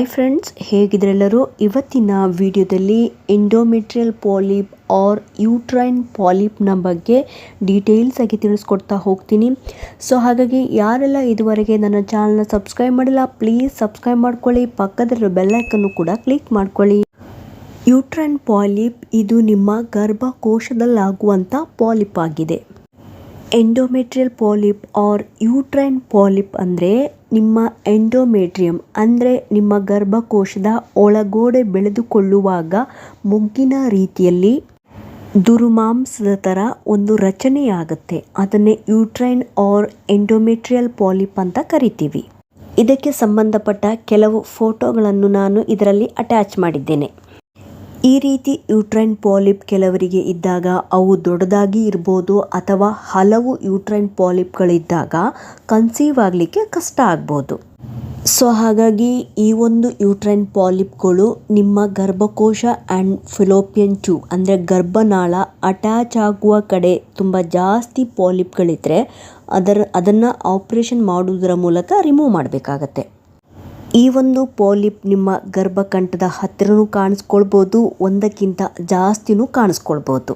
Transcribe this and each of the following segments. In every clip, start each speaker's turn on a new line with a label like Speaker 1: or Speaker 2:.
Speaker 1: Hi friends ಹೇಗಿದ್ರೆಲ್ಲರೂ ಇವತ್ತಿನ ವಿಡಿಯೋದಲ್ಲಿ ಎಂಡೋಮೆಟ್ರಿಯಲ್ ಪಾಲಿಪ್ ಆರ್ ಯೂಟ್ರೈನ್ ಪಾಲಿಪ್ನ ಬಗ್ಗೆ ಡೀಟೇಲ್ಸ್ ಆಗಿ ತಿಳಿಸ್ಕೊಡ್ತಾ ಹೋಗ್ತೀನಿ. ಸೊ ಹಾಗಾಗಿ ಯಾರೆಲ್ಲ ಇದುವರೆಗೆ ನನ್ನ ಚಾನಲ್ನ ಸಬ್ಸ್ಕ್ರೈಬ್ ಮಾಡಿಲ್ಲ ಪ್ಲೀಸ್ ಸಬ್ಸ್ಕ್ರೈಬ್ ಮಾಡ್ಕೊಳ್ಳಿ. ಪಕ್ಕದಲ್ಲಿರೋ ಬೆಲ್ಲೈಕನ್ನು ಕೂಡ ಕ್ಲಿಕ್ ಮಾಡ್ಕೊಳ್ಳಿ. ಯೂಟ್ರೈನ್ ಪಾಲಿಪ್ ಇದು ನಿಮ್ಮ ಗರ್ಭಕೋಶದಲ್ಲಾಗುವಂಥ ಪಾಲಿಪ್ ಆಗಿದೆ. Endometrial polyp or uterine polyp ಅಂದರೆ ನಿಮ್ಮ ಎಂಡೋಮೆಟ್ರಿಯಂ ಅಂದರೆ ನಿಮ್ಮ ಗರ್ಭಕೋಶದ ಒಳಗೋಡೆ ಬೆಳೆದುಕೊಳ್ಳುವಾಗ ಮೊಗ್ಗಿನ ರೀತಿಯಲ್ಲಿ ದುರುಮಾಂಸದ ಥರ ಒಂದು ರಚನೆಯಾಗುತ್ತೆ. ಅದನ್ನೇ ಯೂಟ್ರೈನ್ ಆರ್ ಎಂಡೋಮೆಟ್ರಿಯಲ್ ಪಾಲಿಪ್ ಅಂತ ಕರಿತೀವಿ. ಇದಕ್ಕೆ ಸಂಬಂಧಪಟ್ಟ ಕೆಲವು ಫೋಟೋಗಳನ್ನು ನಾನು ಇದರಲ್ಲಿ ಅಟ್ಯಾಚ್ ಮಾಡಿದ್ದೇನೆ. ಈ ರೀತಿ ಯೂಟ್ರೈನ್ ಪಾಲಿಪ್ ಕೆಲವರಿಗೆ ಇದ್ದಾಗ ಅವು ದೊಡ್ಡದಾಗಿ ಇರ್ಬೋದು ಅಥವಾ ಹಲವು ಯೂಟ್ರೈನ್ ಪಾಲಿಪ್ಗಳಿದ್ದಾಗ ಕನ್ಸೀವ್ ಆಗಲಿಕ್ಕೆ ಕಷ್ಟ ಆಗ್ಬೋದು. ಸೊ, ಹಾಗಾಗಿ ಈ ಒಂದು ಯೂಟ್ರೈನ್ ಪಾಲಿಪ್ಗಳು ನಿಮ್ಮ ಗರ್ಭಕೋಶ ಆ್ಯಂಡ್ ಫಿಲೋಪಿಯನ್ ಟ್ಯೂಬ್, ಅಂದರೆ ಗರ್ಭನಾಳ ಅಟ್ಯಾಚ್ ಆಗುವ ಕಡೆ ತುಂಬ ಜಾಸ್ತಿ ಪಾಲಿಪ್ಗಳಿದ್ದರೆ ಅದರ, ಅದನ್ನು ಆಪ್ರೇಷನ್ ಮಾಡುವುದರ ಮೂಲಕ ರಿಮೂವ್ ಮಾಡಬೇಕಾಗತ್ತೆ. ಈ ಒಂದು ಪಾಲಿಪ್ ನಿಮ್ಮ ಗರ್ಭಕಂಠದ ಹತ್ತಿರನೂ ಕಾಣಿಸ್ಕೊಳ್ಬೋದು, ಒಂದಕ್ಕಿಂತ ಜಾಸ್ತಿನೂ ಕಾಣಿಸ್ಕೊಳ್ಬೋದು.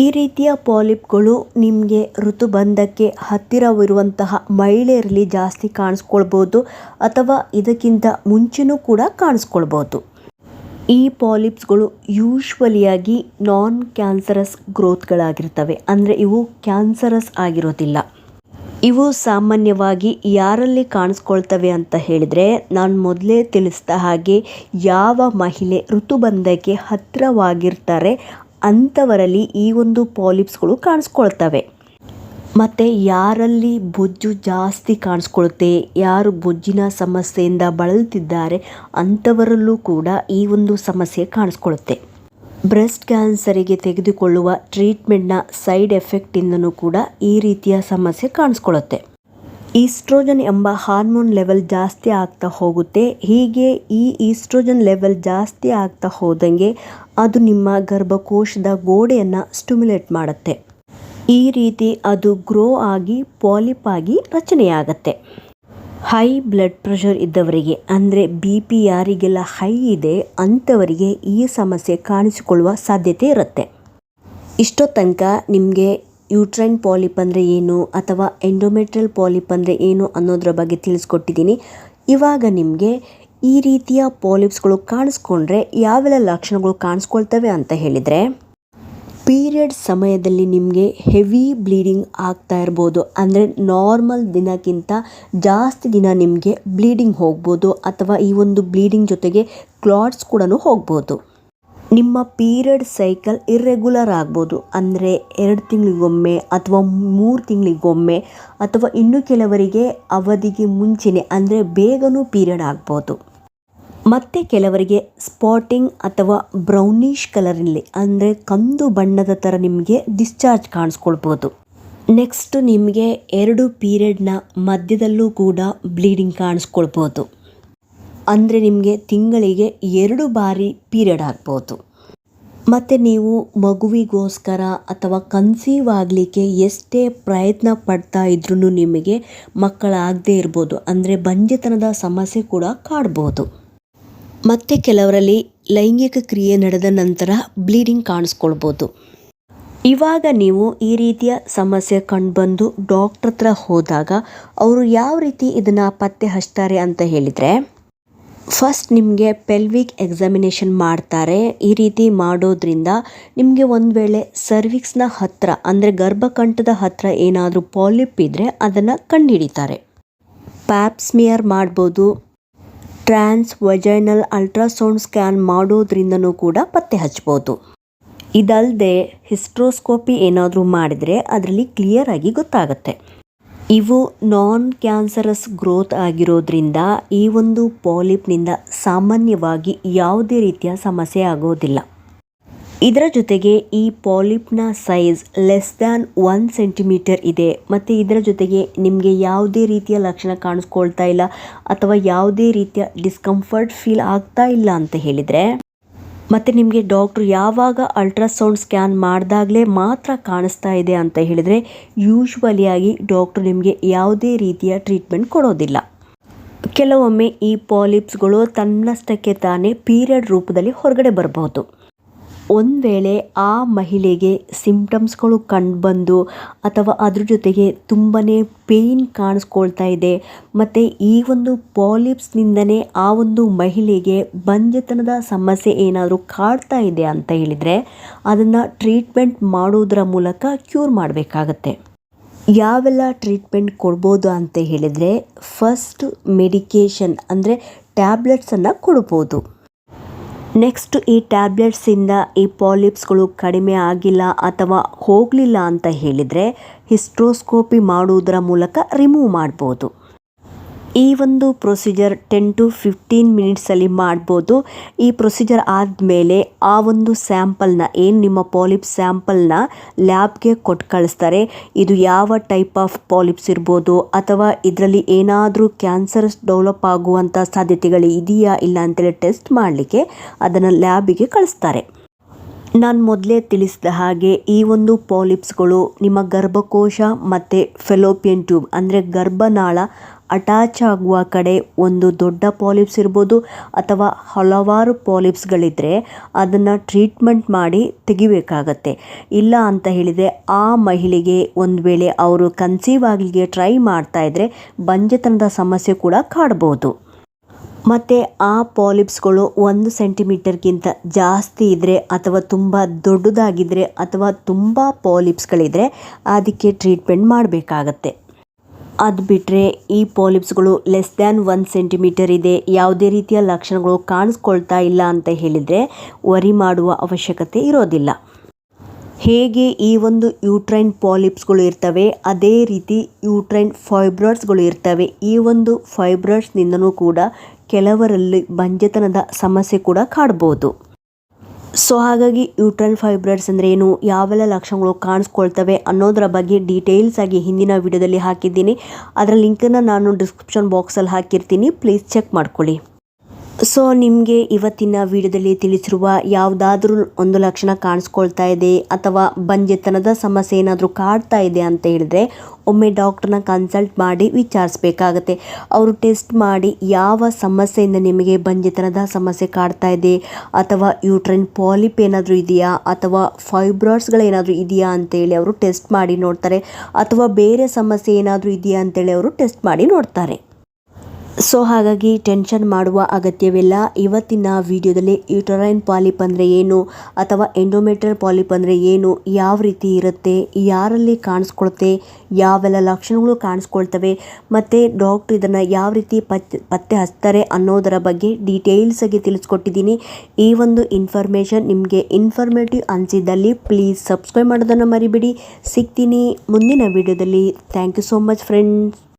Speaker 1: ಈ ರೀತಿಯ ಪಾಲಿಪ್ಗಳು ನಿಮಗೆ ಋತುಬಂಧಕ್ಕೆ ಹತ್ತಿರವಿರುವಂತಹ ಮಹಿಳೆಯರಲ್ಲಿ ಜಾಸ್ತಿ ಕಾಣಿಸ್ಕೊಳ್ಬೋದು ಅಥವಾ ಇದಕ್ಕಿಂತ ಮುಂಚೆನೂ ಕೂಡ ಕಾಣಿಸ್ಕೊಳ್ಬೋದು. ಈ ಪಾಲಿಪ್ಸ್ಗಳು ಯೂಶ್ವಲಿಯಾಗಿ ನಾನ್ ಕ್ಯಾನ್ಸರಸ್ ಗ್ರೋತ್ಗಳಾಗಿರ್ತವೆ. ಅಂದರೆ ಇವು ಕ್ಯಾನ್ಸರಸ್ ಆಗಿರೋದಿಲ್ಲ. ಇವು ಸಾಮಾನ್ಯವಾಗಿ ಯಾರಲ್ಲಿ ಕಾಣಿಸ್ಕೊಳ್ತವೆ ಅಂತ ಹೇಳಿದರೆ ನಾನು ಮೊದಲೇ ತಿಳಿಸಿದ ಹಾಗೆ ಯಾವ ಮಹಿಳೆ ಋತುಬಂಧಕ್ಕೆ ಹತ್ತಿರವಾಗಿರ್ತಾರೆ ಅಂಥವರಲ್ಲಿ ಈ ಒಂದು ಪಾಲಿಪ್ಸ್ಗಳು ಕಾಣಿಸ್ಕೊಳ್ತವೆ. ಮತ್ತು ಯಾರಲ್ಲಿ ಬೊಜ್ಜು ಜಾಸ್ತಿ ಕಾಣಿಸ್ಕೊಳುತ್ತೆ, ಯಾರು ಬೊಜ್ಜಿನ ಸಮಸ್ಯೆಯಿಂದ ಬಳಲ್ತಿದ್ದಾರೆ ಅಂಥವರಲ್ಲೂ ಕೂಡ ಈ ಒಂದು ಸಮಸ್ಯೆ ಕಾಣಿಸ್ಕೊಳ್ಳುತ್ತೆ ಬ್ರೆಸ್ಟ್ ಕ್ಯಾನ್ಸರಿಗೆ ತೆಗೆದುಕೊಳ್ಳುವ ಟ್ರೀಟ್ಮೆಂಟ್ನ ಸೈಡ್ ಎಫೆಕ್ಟಿಂದನೂ ಕೂಡ ಈ ರೀತಿಯ ಸಮಸ್ಯೆ ಕಾಣಿಸ್ಕೊಳ್ಳುತ್ತೆ. ಈಸ್ಟ್ರೋಜನ್ ಎಂಬ ಹಾರ್ಮೋನ್ ಲೆವೆಲ್ ಜಾಸ್ತಿ ಆಗ್ತಾ ಹೋಗುತ್ತೆ. ಹೀಗೆ ಈ ಈಸ್ಟ್ರೋಜನ್ ಲೆವೆಲ್ ಜಾಸ್ತಿ ಆಗ್ತಾ ಹೋದಂಗೆ ಅದು ನಿಮ್ಮ ಗರ್ಭಕೋಶದ ಗೋಡೆಯನ್ನು ಸ್ಟಿಮ್ಯುಲೇಟ್ ಮಾಡುತ್ತೆ. ಈ ರೀತಿ ಅದು ಗ್ರೋ ಆಗಿ, ಪಾಲಿಪ್ ಆಗಿ ರಚನೆಯಾಗತ್ತೆ. ಹೈ ಬ್ಲಡ್ ಪ್ರೆಷರ್ ಇದ್ದವರಿಗೆ, ಅಂದರೆ ಬಿ ಪಿ ಯಾರಿಗೆಲ್ಲ ಹೈ ಇದೆ, ಅಂಥವರಿಗೆ ಈ ಸಮಸ್ಯೆ ಕಾಣಿಸಿಕೊಳ್ಳುವ ಸಾಧ್ಯತೆ ಇರುತ್ತೆ. ಇಷ್ಟೋ ತನಕ ನಿಮಗೆ ಯೂಟ್ರೈನ್ ಪಾಲಿಪ್ ಅಂದರೆ ಏನು, ಅಥವಾ ಎಂಡೋಮೆಟ್ರಿಯಲ್ ಪಾಲಿಪ್ ಅಂದರೆ ಏನು ಅನ್ನೋದ್ರ ಬಗ್ಗೆ ತಿಳಿಸ್ಕೊಟ್ಟಿದ್ದೀನಿ. ಇವಾಗ ನಿಮಗೆ ಈ ರೀತಿಯ ಪಾಲಿಪ್ಸ್ಗಳು ಕಾಣಿಸ್ಕೊಂಡ್ರೆ ಯಾವೆಲ್ಲ ಲಕ್ಷಣಗಳು ಕಾಣಿಸ್ಕೊಳ್ತವೆ ಅಂತ ಹೇಳಿದರೆ ಪೀರಿಯಡ್ ಸಮಯದಲ್ಲಿ ನಿಮಗೆ ಹೆವಿ ಬ್ಲೀಡಿಂಗ್ ಆಗ್ತಾ ಇರ್ಬೋದು. ಅಂದರೆ ನಾರ್ಮಲ್ ದಿನಕ್ಕಿಂತ ಜಾಸ್ತಿ ದಿನ ನಿಮಗೆ ಬ್ಲೀಡಿಂಗ್ ಹೋಗ್ಬೋದು ಅಥವಾ ಈ ಒಂದು ಬ್ಲೀಡಿಂಗ್ ಜೊತೆಗೆ ಕ್ಲಾಟ್ಸ್ ಕೂಡ ಹೋಗ್ಬೋದು. ನಿಮ್ಮ ಪೀರಿಯಡ್ ಸೈಕಲ್ ಇರ್ರೆಗ್ಯುಲರ್ ಆಗ್ಬೋದು. ಅಂದರೆ ಎರಡು ತಿಂಗಳಿಗೊಮ್ಮೆ ಅಥವಾ ಮೂರು ತಿಂಗಳಿಗೊಮ್ಮೆ ಅಥವಾ ಇನ್ನು ಕೆಲವರಿಗೆ ಅವಧಿಗೆ ಮುಂಚೆನೇ, ಅಂದರೆ ಬೇಗನೂ ಪೀರಿಯಡ್ ಆಗ್ಬೋದು. ಮತ್ತು ಕೆಲವರಿಗೆ ಸ್ಪಾಟಿಂಗ್ ಅಥವಾ ಬ್ರೌನಿಷ್ ಕಲರಲ್ಲಿ ಅಂದರೆ ಕಂದು ಬಣ್ಣದ ಥರ ನಿಮಗೆ ಡಿಸ್ಚಾರ್ಜ್ ಕಾಣಿಸ್ಕೊಳ್ಬೋದು ನೆಕ್ಸ್ಟ್ ನಿಮಗೆ ಎರಡು ಪೀರಿಯಡ್ನ ಮಧ್ಯದಲ್ಲೂ ಕೂಡ ಬ್ಲೀಡಿಂಗ್ ಕಾಣಿಸ್ಕೊಳ್ಬೋದು ಅಂದರೆ ನಿಮಗೆ ತಿಂಗಳಿಗೆ ಎರಡು ಬಾರಿ ಪೀರಿಯಡ್ ಆಗ್ಬೋದು ಮತ್ತು ನೀವು ಮಗುವಿಗೋಸ್ಕರ ಅಥವಾ ಕನ್ಸೀವ್ ಆಗಲಿಕ್ಕೆ ಎಷ್ಟೇ ಪ್ರಯತ್ನ ಪಡ್ತಾ ಇದ್ರೂ ನಿಮಗೆ ಮಕ್ಕಳಾಗದೇ ಇರ್ಬೋದು, ಅಂದರೆ ಬಂಜೆತನದ ಸಮಸ್ಯೆ ಕೂಡ ಕಾಡ್ಬೋದು. ಮತ್ತು ಕೆಲವರಲ್ಲಿ ಲೈಂಗಿಕ ಕ್ರಿಯೆ ನಡೆದ ನಂತರ ಬ್ಲೀಡಿಂಗ್ ಕಾಣಿಸ್ಕೊಳ್ಬೋದು. ಇವಾಗ ನೀವು ಈ ರೀತಿಯ ಸಮಸ್ಯೆ ಕಂಡುಬಂದು ಡಾಕ್ಟ್ರ್ ಹತ್ರ ಹೋದಾಗ ಅವರು ಯಾವ ರೀತಿ ಇದನ್ನು ಪತ್ತೆ ಹಚ್ತಾರೆ ಅಂತ ಹೇಳಿದರೆ, ಫಸ್ಟ್ ನಿಮಗೆ ಪೆಲ್ವಿಕ್ ಎಕ್ಸಾಮಿನೇಷನ್ ಮಾಡ್ತಾರೆ. ಈ ರೀತಿ ಮಾಡೋದ್ರಿಂದ ನಿಮಗೆ ಒಂದು ವೇಳೆ ಸರ್ವಿಕ್ಸ್ನ ಹತ್ತಿರ ಅಂದರೆ ಗರ್ಭಕಂಠದ ಹತ್ತಿರ ಏನಾದರೂ ಪಾಲಿಪ್ ಇದ್ದರೆ ಅದನ್ನು ಕಂಡುಹಿಡಿತಾರೆ ಪ್ಯಾಪ್ಸ್ಮಿಯರ್ ಮಾಡ್ಬೋದು ಟ್ರಾನ್ಸ್ ವಜೈನಲ್ ಅಲ್ಟ್ರಾಸೌಂಡ್ ಸ್ಕ್ಯಾನ್ ಮಾಡೋದ್ರಿಂದನೂ ಕೂಡ ಪತ್ತೆ ಹಚ್ಬೋದು. ಇದಲ್ಲದೆ ಹಿಸ್ಟ್ರೋಸ್ಕೋಪಿ ಏನಾದರೂ ಮಾಡಿದರೆ ಅದರಲ್ಲಿ ಕ್ಲಿಯರ್ ಆಗಿ ಗೊತ್ತಾಗುತ್ತೆ. ಇವು ನಾನ್ ಕ್ಯಾನ್ಸರಸ್ ಗ್ರೋತ್ ಆಗಿರೋದ್ರಿಂದ ಈ ಒಂದು ಪಾಲಿಪ್ನಿಂದ ಸಾಮಾನ್ಯವಾಗಿ ಯಾವುದೇ ರೀತಿಯ ಸಮಸ್ಯೆ ಆಗೋದಿಲ್ಲ. ಇದರ ಜೊತೆಗೆ ಈ ಪಾಲಿಪ್ನ size less than one centimetre ಇದೆ. ಮತ್ತು ಇದರ ಜೊತೆಗೆ ನಿಮಗೆ ಯಾವುದೇ ರೀತಿಯ ಲಕ್ಷಣ ಕಾಣಿಸ್ಕೊಳ್ತಾ ಇಲ್ಲ ಅಥವಾ ಯಾವುದೇ ರೀತಿಯ ಡಿಸ್ಕಂಫರ್ಟ್ ಫೀಲ್ ಆಗ್ತಾ ಇಲ್ಲ ಅಂತ ಹೇಳಿದರೆ, ಮತ್ತು ನಿಮಗೆ ಡಾಕ್ಟ್ರು ಯಾವಾಗ ಅಲ್ಟ್ರಾಸೌಂಡ್ ಸ್ಕ್ಯಾನ್ ಮಾಡಿದಾಗಲೇ ಮಾತ್ರ ಕಾಣಿಸ್ತಾ ಇದೆ ಅಂತ ಹೇಳಿದರೆ ಯೂಶ್ವಲಿಯಾಗಿ ಡಾಕ್ಟ್ರು ನಿಮಗೆ ಯಾವುದೇ ರೀತಿಯ ಟ್ರೀಟ್ಮೆಂಟ್ ಕೊಡೋದಿಲ್ಲ. ಕೆಲವೊಮ್ಮೆ ಈ ಪಾಲಿಪ್ಸ್ಗಳು ತನ್ನಷ್ಟಕ್ಕೆ ತಾನೇ ಪೀರಿಯಡ್ ರೂಪದಲ್ಲಿ ಹೊರಗಡೆ ಬರಬಹುದು. ಒಂದು ವೇಳೆ ಆ ಮಹಿಳೆಗೆ ಸಿಂಪ್ಟಮ್ಸ್ಗಳು ಕಂಡುಬಂದು ಅಥವಾ ಅದ್ರ ಜೊತೆಗೆ ತುಂಬಾ ಪೇಯ್ನ್ ಕಾಣಿಸ್ಕೊಳ್ತಾ ಇದೆ, ಮತ್ತು ಈ ಒಂದು ಪಾಲಿಪ್ಸ್ನಿಂದನೇ ಆ ಒಂದು ಮಹಿಳೆಗೆ ಬಂಜೆತನದ ಸಮಸ್ಯೆ ಏನಾದರೂ ಕಾಡ್ತಾ ಇದೆ ಅಂತ ಹೇಳಿದರೆ ಅದನ್ನು ಟ್ರೀಟ್ಮೆಂಟ್ ಮಾಡೋದರ ಮೂಲಕ ಕ್ಯೂರ್ ಮಾಡಬೇಕಾಗತ್ತೆ. ಯಾವೆಲ್ಲ ಟ್ರೀಟ್ಮೆಂಟ್ ಕೊಡ್ಬೋದು ಅಂತ ಹೇಳಿದರೆ ಫಸ್ಟ್ ಮೆಡಿಕೇಷನ್ ಅಂದರೆ ಟ್ಯಾಬ್ಲೆಟ್ಸನ್ನು ಕೊಡ್ಬೋದು. ನೆಕ್ಸ್ಟ್ ಈ ಟ್ಯಾಬ್ಲೆಟ್ಸಿಂದ ಈ ಪಾಲಿಪ್ಸ್ಗಳು ಕಡಿಮೆ ಆಗಿಲ್ಲ ಅಥವಾ ಹೋಗಲಿಲ್ಲ ಅಂತ ಹೇಳಿದರೆ ಹಿಸ್ಟ್ರೋಸ್ಕೋಪಿ ಮಾಡುವುದರ ಮೂಲಕ ರಿಮೂವ್ ಮಾಡ್ಬೋದು. ಈ ಒಂದು ಪ್ರೊಸೀಜರ್ ಟೆನ್ ಟು ಫಿಫ್ಟೀನ್ ಮಿನಿಟ್ಸಲ್ಲಿ ಮಾಡ್ಬೋದು. ಈ ಪ್ರೊಸೀಜರ್ ಆದಮೇಲೆ ಆ ಒಂದು ಸ್ಯಾಂಪಲ್ನ ಏನು ನಿಮ್ಮ ಪಾಲಿಪ್ ಸ್ಯಾಂಪಲ್ನ ಲ್ಯಾಬ್ಗೆ ಕೊಟ್ಟು ಕಳಿಸ್ತಾರೆ. ಇದು ಯಾವ ಟೈಪ್ ಆಫ್ ಪಾಲಿಪ್ಸ್ ಇರ್ಬೋದು, ಅಥವಾ ಇದರಲ್ಲಿ ಏನಾದರೂ ಕ್ಯಾನ್ಸರ್ಸ್ ಡೆವಲಪ್ ಆಗುವಂಥ ಸಾಧ್ಯತೆಗಳು ಇದೆಯಾ, ಇಲ್ಲ ಅಂತೇಳಿ ಟೆಸ್ಟ್ ಮಾಡಲಿಕ್ಕೆ ಅದನ್ನು ಲ್ಯಾಬಿಗೆ ಕಳಿಸ್ತಾರೆ. ನಾನು ಮೊದಲೇ ತಿಳಿಸಿದ ಹಾಗೆ ಈ ಒಂದು ಪಾಲಿಪ್ಸ್ಗಳು ನಿಮ್ಮ ಗರ್ಭಕೋಶ ಮತ್ತು ಫೆಲೋಪಿಯನ್ ಟ್ಯೂಬ್ ಅಂದರೆ ಗರ್ಭನಾಳ ಅಟ್ಯಾಚ್ ಆಗುವ ಕಡೆ ಒಂದು ದೊಡ್ಡ ಪಾಲಿಪ್ಸ್ ಇರ್ಬೋದು ಅಥವಾ ಹಲವಾರು ಪಾಲಿಪ್ಸ್ಗಳಿದ್ದರೆ ಅದನ್ನು ಟ್ರೀಟ್ಮೆಂಟ್ ಮಾಡಿ ತೆಗಿಬೇಕಾಗತ್ತೆ. ಇಲ್ಲ ಅಂತ ಹೇಳಿದರೆ ಆ ಮಹಿಳೆಗೆ ಒಂದು ವೇಳೆ ಅವರು ಕನ್ಸೀವ್ ಆಗಲಿಕ್ಕೆ ಟ್ರೈ ಮಾಡ್ತಾ ಇದ್ದರೆ ಬಂಜೆತನದ ಸಮಸ್ಯೆ ಕೂಡ ಕಾಡ್ಬೋದು. ಮತ್ತು ಆ ಪಾಲಿಪ್ಸ್ಗಳು ಒಂದು ಸೆಂಟಿಮೀಟರ್ಗಿಂತ ಜಾಸ್ತಿ ಇದ್ದರೆ ಅಥವಾ ತುಂಬ ದೊಡ್ಡದಾಗಿದ್ದರೆ ಅಥವಾ ತುಂಬ ಪಾಲಿಪ್ಸ್ಗಳಿದ್ದರೆ ಅದಕ್ಕೆ ಟ್ರೀಟ್ಮೆಂಟ್ ಮಾಡಬೇಕಾಗತ್ತೆ. ಅದು ಬಿಟ್ಟರೆ ಈ ಪಾಲಿಪ್ಸ್ಗಳು ಲೆಸ್ ದ್ಯಾನ್ ಒನ್ ಸೆಂಟಿಮೀಟರ್ ಇದೆ. ಯಾವುದೇ ರೀತಿಯ ಲಕ್ಷಣಗಳು ಕಾಣಿಸ್ಕೊಳ್ತಾ ಇಲ್ಲ ಅಂತ ಹೇಳಿದರೆ ವರಿ ಮಾಡುವ ಅವಶ್ಯಕತೆ ಇರೋದಿಲ್ಲ. ಹೇಗೆ ಈ ಒಂದು ಯೂಟ್ರೈನ್ ಪಾಲಿಪ್ಸ್ಗಳು ಇರ್ತವೆ, ಅದೇ ರೀತಿ ಯೂಟ್ರೈನ್ ಫೈಬ್ರಾಯ್ಡ್ಸ್ಗಳು ಇರ್ತವೆ. ಈ ಒಂದು ಫೈಬ್ರಾಯ್ಡ್ಸ್ನಿಂದನೂ ಕೂಡ ಕೆಲವರಲ್ಲಿ ಬಂಜೆತನದ ಸಮಸ್ಯೆ ಕೂಡ ಕಾಡ್ಬೋದು. ಸೊ ಹಾಗಾಗಿ ಯೂಟ್ರಲ್ ಫೈಬ್ರರ್ಸ್ ಅಂದರೆ ಏನು? ಯಾವೆಲ್ಲ ಲಕ್ಷಣಗಳು ಕಾಣಿಸ್ಕೊಳ್ತವೆ ಅನ್ನೋದರ ಬಗ್ಗೆ ಡೀಟೇಲ್ಸ್ ಆಗಿ ಹಿಂದಿನ ವಿಡಿಯೋದಲ್ಲಿ ಹಾಕಿದ್ದೀನಿ. ಅದರ ಲಿಂಕನ್ನು ನಾನು ಡಿಸ್ಕ್ರಿಪ್ಷನ್ ಬಾಕ್ಸಲ್ಲಿ ಹಾಕಿರ್ತೀನಿ. ಪ್ಲೀಸ್ ಚೆಕ್ ಮಾಡ್ಕೊಳ್ಳಿ. ಸೊ ನಿಮಗೆ ಇವತ್ತಿನ ವಿಡಿಯೋದಲ್ಲಿ ತಿಳಿಸಿರುವ ಯಾವುದಾದ್ರೂ ಒಂದು ಲಕ್ಷಣ ಕಾಣಿಸ್ಕೊಳ್ತಾ ಇದೆ ಅಥವಾ ಬಂಜೆತನದ ಸಮಸ್ಯೆ ಏನಾದರೂ ಕಾಡ್ತಾ ಇದೆ ಅಂತ ಹೇಳಿದ್ರೆ ಒಮ್ಮೆ ಡಾಕ್ಟ್ರನ್ನ ಕನ್ಸಲ್ಟ್ ಮಾಡಿ ವಿಚಾರಿಸ್ಬೇಕಾಗತ್ತೆ. ಅವರು ಟೆಸ್ಟ್ ಮಾಡಿ ಯಾವ ಸಮಸ್ಯೆಯಿಂದ ನಿಮಗೆ ಬಂಜೆತನದ ಸಮಸ್ಯೆ ಕಾಡ್ತಾ ಇದೆ ಅಥವಾ ಯೂಟ್ರೈನ್ ಪಾಲಿಪ್ ಏನಾದರೂ ಇದೆಯಾ ಅಥವಾ ಫೈಬ್ರಾಯ್ಡ್ಸ್ಗಳೇನಾದರೂ ಇದೆಯಾ ಅಂತೇಳಿ ಅವರು ಟೆಸ್ಟ್ ಮಾಡಿ ನೋಡ್ತಾರೆ ಅಥವಾ ಬೇರೆ ಸಮಸ್ಯೆ ಏನಾದರೂ ಇದೆಯಾ ಅಂತೇಳಿ ಅವರು ಟೆಸ್ಟ್ ಮಾಡಿ ನೋಡ್ತಾರೆ. ಸೊ ಹಾಗಾಗಿ ಟೆನ್ಷನ್ ಮಾಡುವ ಅಗತ್ಯವಿಲ್ಲ. ಇವತ್ತಿನ ವಿಡಿಯೋದಲ್ಲಿ ಯುಟರೈನ್ ಪಾಲಿಪ್ ಅಂದರೆ ಏನು ಅಥವಾ ಎಂಡೋಮೆಟ್ರಿಯಲ್ ಪಾಲಿಪ್ ಅಂದರೆ ಏನು, ಯಾವ ರೀತಿ ಇರುತ್ತೆ, ಯಾರಲ್ಲಿ ಕಾಣಿಸ್ಕೊಳುತ್ತೆ, ಯಾವೆಲ್ಲ ಲಕ್ಷಣಗಳು ಕಾಣಿಸ್ಕೊಳ್ತವೆ ಮತ್ತು ಡಾಕ್ಟ್ರ್ ಇದನ್ನು ಯಾವ ರೀತಿ ಪತ್ತೆ ಪತ್ತೆ ಹಚ್ತಾರೆ ಅನ್ನೋದರ ಬಗ್ಗೆ ಡೀಟೇಲ್ಸ್ ಆಗಿ ತಿಳಿಸ್ಕೊಟ್ಟಿದ್ದೀನಿ. ಈ ಒಂದು ಇನ್ಫಾರ್ಮೇಷನ್ ನಿಮಗೆ ಇನ್ಫಾರ್ಮೇಟಿವ್ ಅನಿಸಿದ್ದಲ್ಲಿ ಪ್ಲೀಸ್ ಸಬ್ಸ್ಕ್ರೈಬ್ ಮಾಡೋದನ್ನು ಮರಿಬಿಡಿ. ಸಿಗ್ತೀನಿ ಮುಂದಿನ ವಿಡಿಯೋದಲ್ಲಿ. Thank you so much friends.